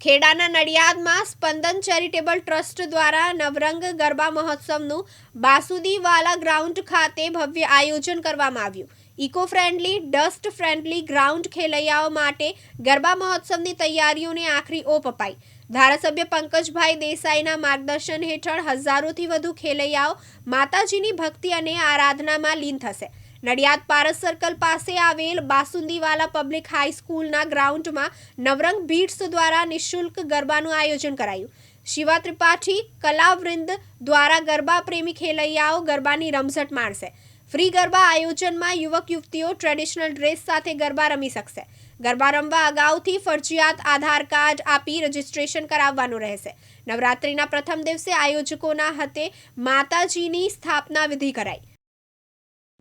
ખેડાના નડિયાદમાં સ્પંદન charitable trust દ્વારા નવરંગ ગરબા મહોત્સવનું બાસુદીવાલા ground ખાતે ભવ્ય આયોજન કરવામાં આવ્યું. Eco friendly, dust friendly ground ખેલૈયાઓ માટે ગરબા મહોત્સવની તૈયારીઓને આખરી ઓપ અપાઈ. ધારાસભ્ય પંકજભાઈ દેસાઈના માર્ગદર્શન હેઠળ હજારોથી વધુ ખેલૈયાઓ માતાજીની ભક્તિ અને આરાધનામાં લીન થશે. નડિયાદ પારસ સર્કલ પાસે આવેલ બાસુંદીવાલા પબ્લિક હાઈસ્કૂલના ગ્રાઉન્ડમાં નવરંગ બીટ્સ દ્વારા નિઃશુલ્ક ગરબાનું આયોજન કરાયું. શિવા ત્રિપાઠી, કલાવૃંદ દ્વારા ગરબા પ્રેમી ખેલૈયાઓ ગરબાની રમઝટ માણશે. ફ્રી ગરબા આયોજનમાં યુવક યુવતીઓ ટ્રેડિશનલ ડ્રેસ સાથે ગરબા રમી શકશે. ગરબા રમવા અગાઉથી ફરજિયાત આધાર કાર્ડ આપી રજીસ્ટ્રેશન કરાવવાનું રહેશે. નવરાત્રિના પ્રથમ દિવસે આયોજકોના હતે માતાજીની સ્થાપના વિધિ કરાઈ.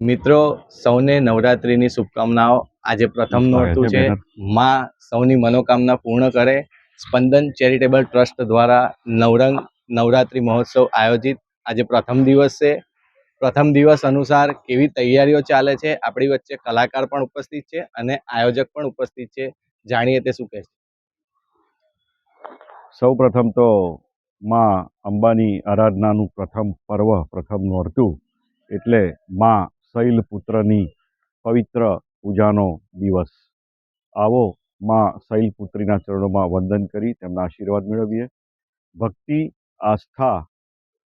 મિત્રો સૌને નવરાત્રિની શુભકામનાઓ. આજે પ્રથમ નોરતું છે માં સૌની મનોકામના પૂર્ણ કરે. સ્પંદન ચેરિટેબલ ટ્રસ્ટ દ્વારા નવરંગ નવરાત્રિ મહોત્સવ આયોજિત. આજે પ્રથમ દિવસ છે. પ્રથમ દિવસ અનુસાર કેવી તૈયારીઓ ચાલે છે આપણી વચ્ચે કલાકાર પણ ઉપસ્થિત છે અને આયોજક પણ ઉપસ્થિત છે. જાણીએ તે શું કહે છે? સૌ પ્રથમ તો માં અંબાની આરાધનાનું પ્રથમ પર્વ પ્રથમ નોરતું. એટલે માં શૈલપુત્રની પવિત્ર પૂજાનો દિવસ. આવો માં શૈલપુત્રીના ચરણોમાં વંદન કરી તેમના આશીર્વાદ મેળવીએ. ભક્તિ, આસ્થા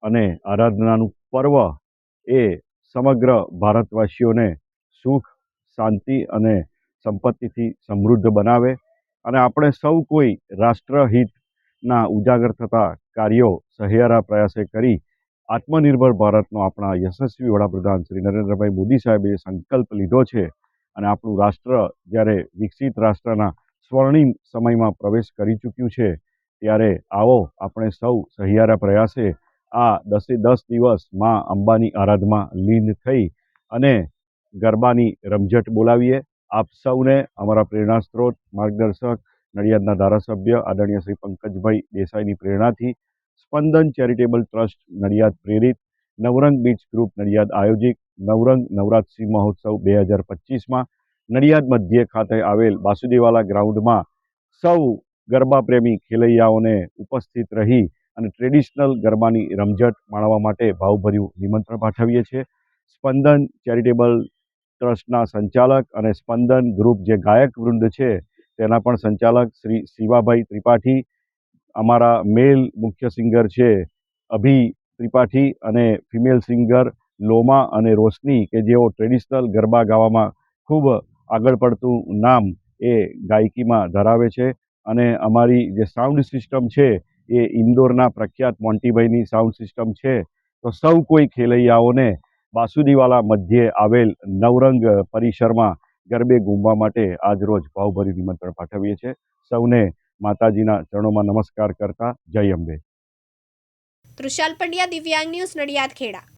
અને આરાધનાનું પર્વ એ સમગ્ર ભારતવાસીઓને સુખ, શાંતિ અને સંપત્તિથી સમૃદ્ધ બનાવે અને આપણે સૌ કોઈ રાષ્ટ્રહિતના ઉજાગર થતા કાર્યો સહિયારા પ્રયાસે કરી આત્મનિર્ભર ભારતનો આપણા યશસ્વી વડાપ્રધાન શ્રી નરેન્દ્રભાઈ મોદી સાહેબે સંકલ્પ લીધો છે અને આપણું રાષ્ટ્ર જ્યારે વિકસિત રાષ્ટ્રના સ્વર્ણિમ સમયમાં પ્રવેશ કરી ચૂક્યું છે, ત્યારે આવો આપણે સૌ સહિયારા પ્રયાસે આ દસે દસ દિવસમાં અંબાની આરાધમાં લીન થઈ અને ગરબાની રમઝટ બોલાવીએ. આપ સૌને અમારા પ્રેરણા સ્ત્રોત, માર્ગદર્શક, નડિયાદના ધારાસભ્ય, આદરણીય શ્રી પંકજભાઈ દેસાઈની પ્રેરણાથી સ્પંદન ચેરિટેબલ ટ્રસ્ટ નડિયાદ પ્રેરિત, નવરંગ બીચ ગ્રુપ નડિયાદ આયોજિત નવરંગ નવરાત્રિ મહોત્સવ બે હજાર પચીસમાં નડિયાદ મધ્ય ખાતે આવેલ બાસુદેવાલા ગ્રાઉન્ડમાં સૌ ગરબા પ્રેમી ખેલૈયાઓને ઉપસ્થિત રહી અને ટ્રેડિશનલ ગરબાની રમઝટ માણવા માટે ભાવભર્યું નિમંત્રણ પાઠવીએ છીએ. સ્પંદન ચેરિટેબલ ટ્રસ્ટના સંચાલક અને સ્પંદન ગ્રુપ જે ગાયક વૃંદ છે, તેના પણ સંચાલક શ્રી શિવાભાઈ ત્રિપાઠી અમારા મેલ મુખ્ય સિંગર છે અભી ત્રિપાઠી અને ફિમેલ સિંગર લોમા અને રોશની કે જેઓ ટ્રેડિશનલ ગરબા ગાવામાં ખૂબ આગળ પડતું નામ એ ગાયકીમાં ધરાવે છે. અને અમારી જે સાઉન્ડ સિસ્ટમ છે એ ઇન્દોરના પ્રખ્યાત મોન્ટીભાઈની સાઉન્ડ સિસ્ટમ છે. તો સૌ કોઈ ખેલૈયાઓને બાસુદીવાલા મધ્યે આવેલ નવરંગ પરિસરમાં ગરબે ઘૂમવા માટે આજરોજ ભાવભરી નિમંત્રણ પાઠવીએ છીએ. સૌને માતાજીના ચરણોમાં નમસ્કાર કરતા જય અંબે. તૃષાલ પંડ્યા દિવ્યાંગ ન્યૂઝ નડિયાદ ખેડા.